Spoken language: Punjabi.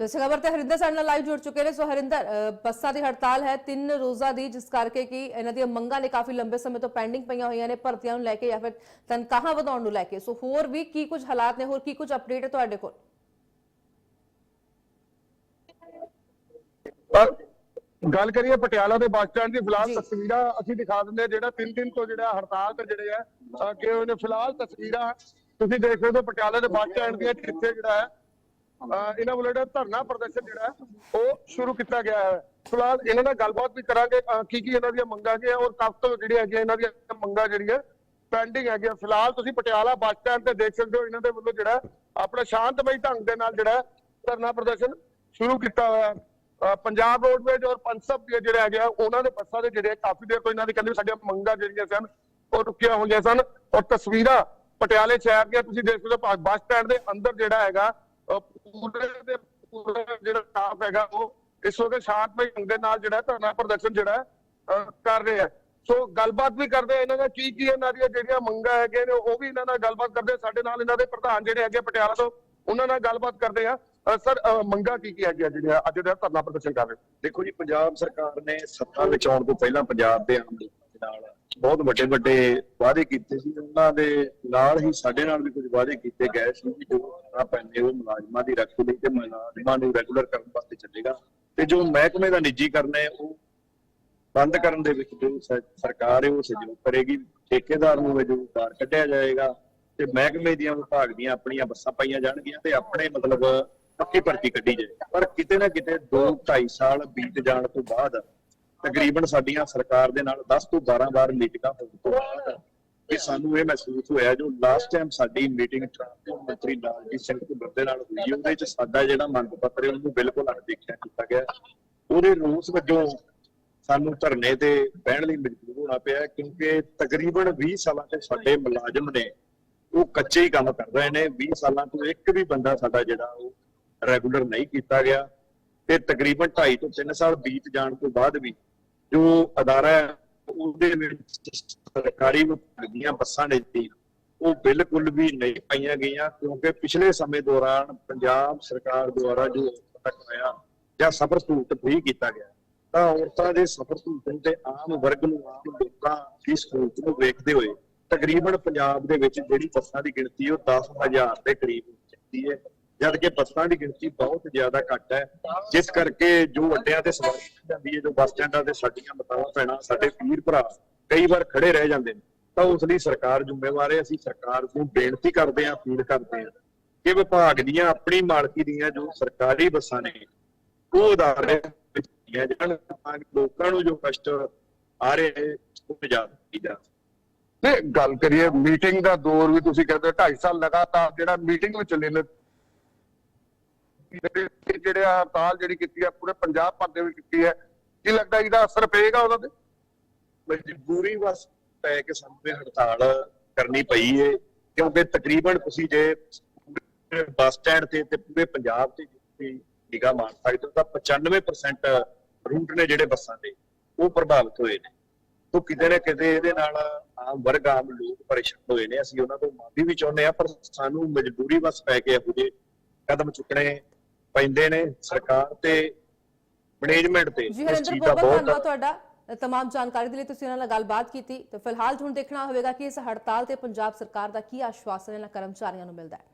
ਇਸ ਖਬਰ ਤੇ ਹਰਿੰਦਰ ਸਾਡੇ ਨਾਲ ਲਾਈਵ ਜੁੜ ਚੁੱਕੇ ਨੇ। ਸੋ ਹਰਿੰਦਰ ਬੱਸਾਂ ਦੀ ਹੜਤਾਲ ਹੈ ਤਿੰਨ ਰੋਜ਼ਾ ਦੀ ਜਿਸ ਕਰਕੇ ਕਿ ਇਹਨਾਂ ਦੀਆਂ ਮੰਗਾਂ ਨੇ ਕਾਫੀ ਲੰਬੇ ਸਮੇਂ ਤੋਂ ਪੈਂਡਿੰਗ ਪਈਆਂ ਹੋਈਆਂ ਨੇ ਭਰਤੀਆਂ ਨੂੰ ਲੈ ਕੇ ਜਾਂ ਫਿਰ ਤਨਖਾਹਾਂ ਵਧਾਉਣ ਨੂੰ ਲੈ ਕੇ। ਸੋ ਹੋਰ ਵੀ ਕੀ ਕੁਝ ਹਾਲਾਤ ਨੇ ਹੋਰ ਕੀ ਕੁਝ ਅਪਡੇਟ ਹੈ ਤੁਹਾਡੇ ਕੋਲ? ਪਰ ਗੱਲ ਕਰੀਏ ਪਟਿਆਲਾ ਦੇ ਬੱਸ ਸਟੈਂਡ ਦੀ ਫਿਲਹਾਲ। ਤਸਵੀਰਾਂ ਅਸੀਂ ਦਿਖਾ ਦਿੰਦੇ ਜਿਹੜਾ ਤਿੰਨ ਦਿਨ ਤੋਂ ਜਿਹੜਾ ਹੜਤਾਲ ਤੇ ਜਿਹੜੇ ਆ ਅੱਗੇ ਹੋਏ ਨੇ ਫਿਲਹਾਲ ਤਸਵੀਰਾਂ ਤੁਸੀਂ ਦੇਖ ਸਕਦੇ ਹੋ ਪਟਿਆਲਾ ਦੇ ਬੱਸ ਸਟੈਂਡ ਦੀਆਂ ਜਿੱਥੇ ਜਿਹੜਾ ਹੈ ਇਹਨਾਂ ਵੱਲੋਂ ਜਿਹੜਾ ਧਰਨਾ ਪ੍ਰਦਰਸ਼ਨ ਜਿਹੜਾ ਉਹ ਸ਼ੁਰੂ ਕੀਤਾ ਗਿਆ ਹੈ। ਫਿਲਹਾਲ ਇਹਨਾਂ ਨਾਲ ਗੱਲਬਾਤ ਵੀ ਕਰਾਂਗੇ ਕੀ ਕੀ ਇਹਨਾਂ ਦੀਆਂ ਮੰਗਾਂ ਕੀ ਔਰ ਕਦ ਤੋਂ ਜਿਹੜੀਆਂ ਹੈਗੀਆਂ ਇਹਨਾਂ ਦੀਆਂ ਮੰਗਾਂ ਜਿਹੜੀਆਂ ਪੈਂਡਿੰਗ ਹੈਗੀਆਂ। ਫਿਲਹਾਲ ਤੁਸੀਂ ਪਟਿਆਲਾ ਬੱਸ ਸਟੈਂਡ ਤੇ ਦੇਖ ਸਕਦੇ ਹੋ, ਇਹਨਾਂ ਦੇ ਵੱਲੋਂ ਜਿਹੜਾ ਆਪਣਾ ਸ਼ਾਂਤਮਈ ਢੰਗ ਦੇ ਨਾਲ ਜਿਹੜਾ ਧਰਨਾ ਪ੍ਰਦਰਸ਼ਨ ਸ਼ੁਰੂ ਕੀਤਾ ਹੋਇਆ ਪੰਜਾਬ ਰੋਡਵੇਜ ਔਰ ਪੰਸਬ ਦੇ ਜਿਹੜੇ ਹੈਗੇ ਆ, ਉਹਨਾਂ ਦੇ ਬੱਸਾਂ ਦੇ ਜਿਹੜੇ ਕਾਫੀ ਦੇਰ ਤੋਂ ਇਹਨਾਂ ਦੀ ਕਹਿੰਦੇ ਸਾਡੀਆਂ ਮੰਗਾਂ ਜਿਹੜੀਆਂ ਸਨ, ਉਹ ਰੁਕੀਆਂ ਹੋਈਆਂ ਸਨ। ਔਰ ਤਸਵੀਰਾਂ ਪਟਿਆਲੇ ਸ਼ਹਿਰ ਦੀਆਂ ਤੁਸੀਂ ਦੇਖ ਸਕਦੇ ਹੋ ਬੱਸ ਸਟੈਂਡ ਦੇ ਅੰਦਰ ਜਿਹੜਾ ਹੈਗਾ ਪੂਰੇ ਦੇ ਪੂਰਾ ਜਿਹੜਾ ਸਟਾਫ ਹੈਗਾ ਉਹ, ਇਸ ਵਕਤ ਸ਼ਾਂਤਮਈ ਢੰਗ ਦੇ ਨਾਲ ਜਿਹੜਾ ਧਰਨਾ ਪ੍ਰਦਰਸ਼ਨ ਜਿਹੜਾ ਕਰ ਰਿਹਾ ਸੋ ਗੱਲਬਾਤ ਵੀ ਕਰਦੇ ਇਹਨਾਂ ਦਾ ਕੀ ਕੀ ਇਹਨਾਂ ਦੀਆਂ ਜਿਹੜੀਆਂ ਮੰਗਾਂ ਹੈਗੇ ਨੇ, ਉਹ ਵੀ ਇਹਨਾਂ ਨਾਲ ਗੱਲਬਾਤ ਕਰਦੇ ਸਾਡੇ ਨਾਲ ਇਹਨਾਂ ਦੇ ਪ੍ਰਧਾਨ ਜਿਹੜੇ ਹੈਗੇ ਪਟਿਆਲਾ ਤੋਂ, ਉਹਨਾਂ ਨਾਲ ਗੱਲਬਾਤ ਕਰਦੇ ਆ। ਸਰ, ਅਹ ਮੰਗਾਂ ਕੀ ਕੀ ਹੈਗੀਆਂ ਜਿਹੜੀਆਂ ਅੱਜ ਦਾ ਧਰਨਾ ਪ੍ਰਦਰਸ਼ਨ ਕਰ ਰਹੇ ਦੇਖੋ ਜੀ, ਪੰਜਾਬ ਸਰਕਾਰ ਨੇ ਸੱਤਾ ਵਿੱਚ ਆਉਣ ਤੋਂ ਪਹਿਲਾਂ ਪੰਜਾਬ ਦੇ ਆਮ ਲੋਕਾਂ ਦੇ ਨਾਲ ਬਹੁਤ ਵੱਡੇ ਵੱਡੇ ਵਾਅਦੇ ਕੀਤੇ ਸੀ। ਉਹਨਾਂ ਦੇ ਨਾਲ ਹੀ ਸਾਡੇ ਨਾਲ ਵੀ ਕੁਝ ਵਾਅਦੇ ਕੀਤੇ ਗਏ ਸੀ ਕਿ ਜੋ ਆ ਪੈਂਦੇ ਉਹ ਮੁਲਾਜ਼ਮਾਂ ਦੀ ਰੱਖੀ ਲਈ ਤੇ ਮੁਲਾਜ਼ਮਾਂ ਨੂੰ ਰੈਗੂਲਰ ਕਰਨ ਵਾਸਤੇ ਚੱਲੇਗਾ। ਤੇ ਜੋ ਮਹਿਕਮੇ ਦਾ ਨਿੱਜੀਕਰਨ ਹੈ, ਉਹ ਬੰਦ ਕਰਨ ਦੇ ਵਿੱਚ ਜੋ ਸਰਕਾਰ ਹੈ, ਉਹ ਸਹਿਯੋਗ ਕਰੇਗੀ। ਠੇਕੇਦਾਰ ਨੂੰ ਰੁਜ਼ਗਾਰ ਕੱਢਿਆ ਜਾਏਗਾ ਤੇ ਮਹਿਕਮੇ ਦੀਆਂ ਵਿਭਾਗ ਦੀਆਂ ਆਪਣੀਆਂ ਬੱਸਾਂ ਪਾਈਆਂ ਜਾਣਗੀਆਂ ਤੇ ਆਪਣੇ ਮਤਲਬ ਪੱਕੀ ਭਰਤੀ ਕੱਢੀ ਜਾਏ ਪਰ ਕਿਤੇ ਨਾ ਕਿਤੇ 2 2.5 ਸਾਲ ਬੀਤ ਜਾਣ ਤੋਂ ਬਾਅਦ ਤਕਰੀਬਨ ਸਾਡੀਆਂ ਸਰਕਾਰ ਦੇ ਨਾਲ 10 ਤੋਂ 12 ਵਾਰ ਮੀਟਿੰਗਾਂ ਹੋਣ ਤੋਂ ਬਾਅਦ ਕਿ ਸਾਨੂੰ ਇਹ ਮਹਿਸੂਸ ਹੋਇਆ ਜੋ ਲਾਸਟ ਟਾਈਮ ਸਾਡੀ ਮੀਟਿੰਗ ਟ੍ਰਾਂਸਪੋਰਟ ਮੰਤਰੀ ਲਾਲਜੀਤ ਸਿੰਘ ਭੁੱਲਰ ਦੇ ਨਾਲ ਹੋਈ ਉਹਦੇ ਚ ਸਾਡਾ ਜਿਹੜਾ ਮੰਗ ਪੱਤਰ ਹੈ ਉਹਨੂੰ ਬਿਲਕੁਲ ਅਣਦੇਖਿਆ ਕੀਤਾ ਗਿਆ। ਉਹਦੇ ਰੂਸ ਵਜੋਂ ਸਾਨੂੰ ਧਰਨੇ ਤੇ ਬਹਿਣ ਲਈ ਮਜਬੂਰ ਹੋਣਾ ਪਿਆ ਕਿਉਂਕਿ ਤਕਰੀਬਨ 20 ਸਾਲਾਂ ਤੋਂ ਸਾਡੇ ਮੁਲਾਜ਼ਮ ਨੇ ਉਹ ਕੱਚੇ ਹੀ ਕੰਮ ਕਰ ਰਹੇ ਨੇ। 20 ਸਾਲਾਂ ਤੋਂ ਇੱਕ ਵੀ ਬੰਦਾ ਸਾਡਾ ਜਿਹੜਾ ਉਹ ਰੈਗੂਲਰ ਨਹੀਂ ਕੀਤਾ ਗਿਆ। ਤੇ ਤਕਰੀਬਨ 2.5 ਤੋਂ 3 ਸਾਲ ਬੀਤ ਜਾਣ ਤੋਂ ਬਾਅਦ ਵੀ ਜੋ ਅਦਾਰਾ ਹੈ, ਉਹਦੇ ਵਿੱਚ ਸਰਕਾਰੀ ਵਿਭਾਗ ਦੀਆਂ ਬੱਸਾਂ ਨੇ ਉਹ ਬਿਲਕੁਲ ਵੀ ਨਹੀਂ ਪਾਈਆਂ ਗਈਆਂ, ਕਿਉਂਕਿ ਪਿਛਲੇ ਸਮੇਂ ਦੌਰਾਨ ਪੰਜਾਬ ਸਰਕਾਰ ਦੁਆਰਾ ਜੋ ਤੱਕ ਹੋਇਆ ਜਾਂ ਸਫ਼ਰ ਸਹੂਲਤ ਫ੍ਰੀ ਕੀਤਾ ਗਿਆ, ਤਾਂ ਔਰਤਾਂ ਦੇ ਸਫ਼ਰ ਸਹੂਲਤ ਤੇ ਆਮ ਵਰਗ ਨੂੰ, ਆਮ ਲੋਕਾਂ ਦੀ ਸਹੂਲਤ ਨੂੰ ਵੇਖਦੇ ਹੋਏ ਤਕਰੀਬਨ ਪੰਜਾਬ ਦੇ ਵਿੱਚ ਜਿਹੜੀ ਬੱਸਾਂ ਦੀ ਗਿਣਤੀ ਉਹ 10000 ਦੇ ਕਰੀਬ ਜਾਂਦੀ ਹੈ। ਜਦ ਕਿ ਬੱਸਾਂ ਦੀ ਗਿਣਤੀ ਬਹੁਤ ਜ਼ਿਆਦਾ ਘੱਟ ਹੈ। ਜਿਸ ਕਰਕੇ ਜੋ ਅੱਡਿਆਂ ਤੇ ਸਵਾਰੀ ਜਾਂਦੀ ਹੈ, ਜੋ ਬੱਸ ਸਟੈਂਡਾਂ ਤੇ ਸਾਡੀਆਂ ਮਤਾਵਾਂ ਪੈਣਾ ਸਾਡੇ ਵੀਰ ਭਰਾ ਕਈ ਵਾਰ ਖੜੇ ਰਹਿ ਜਾਂਦੇ ਨੇ। ਤਾਂ ਉਸ ਲਈ ਸਰਕਾਰ ਜ਼ਿੰਮੇਵਾਰ ਹੈ, ਅਸੀਂ ਸਰਕਾਰ ਨੂੰ ਬੇਨਤੀ ਕਰਦੇ ਹਾਂ, ਅਪੀਲ ਕਰਦੇ ਹਾਂ ਕਿ ਵਿਭਾਗ ਦੀਆਂ ਆਪਣੀ ਮਾਲਕੀ ਦੀਆਂ ਜੋ ਸਰਕਾਰੀ ਬੱਸਾਂ ਨੇ, ਉਹ ਅਦਾਰੇ ਵਿੱਚ ਜਾਣ ਤਾਂ ਲੋਕਾਂ ਨੂੰ ਜੋ ਕਸ਼ਟ ਆ ਰਹੇ ਉਹ ਨਿਜਾਤ ਦਿੱਤੀ ਜਾ ਤੇ ਗੱਲ ਕਰੀਏ, ਮੀਟਿੰਗ ਦਾ ਦੌਰ ਵੀ ਤੁਸੀਂ ਕਹਿੰਦੇ 2.5 ਸਾਲ ਲਗਾਤਾਰ ਜਿਹੜਾ ਮੀਟਿੰਗ ਵਿੱਚ ਚੱਲੇ ਨੇ ਜਿਹੜੇ ਹੜਤਾਲ ਜਿਹੜੀ ਕੀਤੀ ਹੈ ਪੂਰੇ ਪੰਜਾਬ ਭਰ ਦੇ ਵਿੱਚ ਕੀਤੀ ਹੈ। ਕੀ ਲੱਗਦਾ ਇਹਦਾ ਅਸਰ ਪਏਗਾ ਉਹਨਾਂ ਤੇ? ਮਜਬੂਰੀ ਵਸ ਪੈ ਕੇ ਸਾਨੂੰ ਇਹ ਹੜਤਾਲ ਕਰਨੀ ਪਈ ਏ, ਕਿਉਂਕਿ ਤਕਰੀਬਨ ਤੁਸੀਂ ਜੇ ਬੱਸ ਸਟੈਂਡ ਤੇ ਤੇ ਪੂਰੇ ਪੰਜਾਬ ਤੇ ਤੁਸੀਂ ਨਿਗਾਹ ਮਾਰ ਸਕਦੇ ਹੋ, ਤਾਂ 95% ਰੂਟ ਨੇ ਜਿਹੜੇ ਬੱਸਾਂ ਦੇ ਉਹ ਪ੍ਰਭਾਵਿਤ ਹੋਏ ਨੇ। ਤੋਂ ਕਿਤੇ ਨਾ ਕਿਤੇ ਇਹਦੇ ਨਾਲ ਆਮ ਵਰਗ, ਆਮ ਲੋਕ ਪਰੇਸ਼ਾਨ ਹੋਏ ਨੇ। ਅਸੀਂ ਉਹਨਾਂ ਤੋਂ ਮਾਫੀ ਵੀ ਚਾਹੁੰਦੇ ਆ ਪਰ ਸਾਨੂੰ ਮਜਬੂਰੀ ਵਸ ਪੈ ਕੇ ਇਹੋ ਜਿਹੇ ਕਦਮ ਚੁੱਕਣੇ ਪੈਂਦੇ ਨੇ ਸਰਕਾਰ ਤੇ ਮੈਨੇਜਮੈਂਟ ਤੇ। ਜੀ ਹਰਿੰਦਰ ਬਹੁਤ ਬਹੁਤ ਧੰਨਵਾਦ ਤੁਹਾਡਾ ਤਮਾਮ ਜਾਣਕਾਰੀ ਦੇ ਲਈ ਤੁਸੀਂ ਉਹਨਾਂ ਨਾਲ ਗੱਲਬਾਤ ਕੀਤੀ। ਤੇ ਫਿਲਹਾਲ ਹੁਣ ਦੇਖਣਾ ਹੋਵੇਗਾ ਕਿ ਇਸ ਹੜਤਾਲ ਤੇ ਪੰਜਾਬ ਸਰਕਾਰ ਦਾ ਕੀ ਆਸ਼ਵਾਸਨ ਇਹਨਾਂ ਕਰਮਚਾਰੀਆਂ ਨੂੰ ਮਿਲਦਾ ਹੈ।